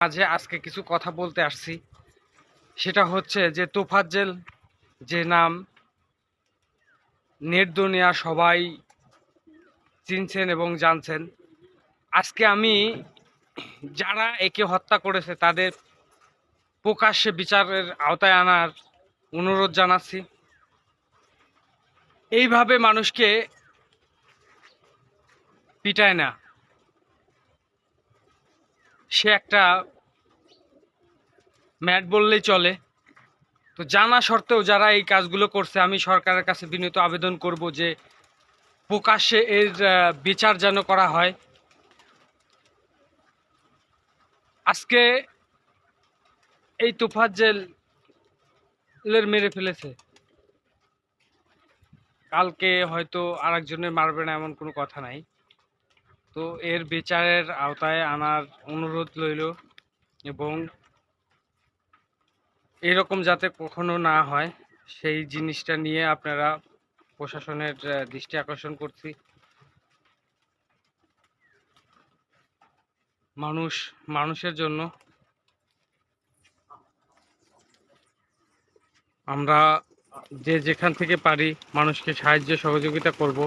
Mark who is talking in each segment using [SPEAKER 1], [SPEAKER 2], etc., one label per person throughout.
[SPEAKER 1] মাঝে আজকে কিছু কথা বলতে আসছি। সেটা হচ্ছে যে তোফাজ্জেল যে নাম নেট দুনিয়া সবাই চিনছেন এবং জানছেন। আজকে আমি যারা একে হত্যা করেছে তাদের প্রকাশ্যে বিচারের আওতায় আনার অনুরোধ জানাচ্ছি। এইভাবে মানুষকে পিটায় না। সে একটা ম্যাট বললেই চলে। তো জানা সত্ত্বেও যারা এই কাজগুলো করছে, আমি সরকারের কাছে বিনীত আবেদন করব যে প্রকাশ্যে এর বিচার যেন করা হয়। আজকে এই তোফাজ্জেলের মেরে ফেলেছে। কালকে হয়তো আরেকজনের মারবে না এমন কোনো কথা নাই। তো এর বিচারের আওতায় আনার অনুরোধ রইল এবং এরকম যাতে কখনো না হয়, সেই জিনিসটা নিয়ে আপনারা প্রশাসনের দৃষ্টি আকর্ষণ করছি। মানুষ, মানুষের জন্য আমরা যে যেখান থেকে পারি মানুষকে সাহায্য সহযোগিতা করব।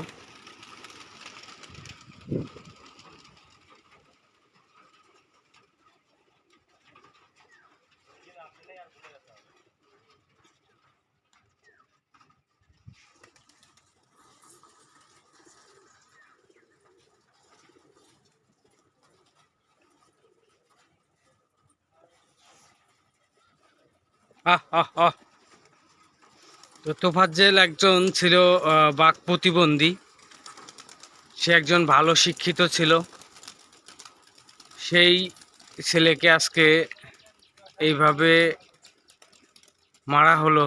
[SPEAKER 1] তো তোফাজ্জেল একজন ছিল বাক প্রতিবন্ধী। সে একজন ভালো শিক্ষিত ছিল। সেই ছেলেকে আজকে এইভাবে মারা হলো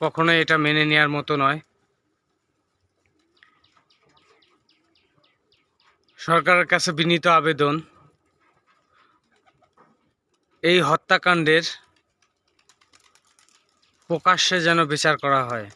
[SPEAKER 1] কখনো এটা মেনে নেওয়ার মতো নয়। সরকারের কাছে বিনীত আবেদন। এই হত্যাকাণ্ডের প্রকাশ্যে যেন বিচার করা হয়।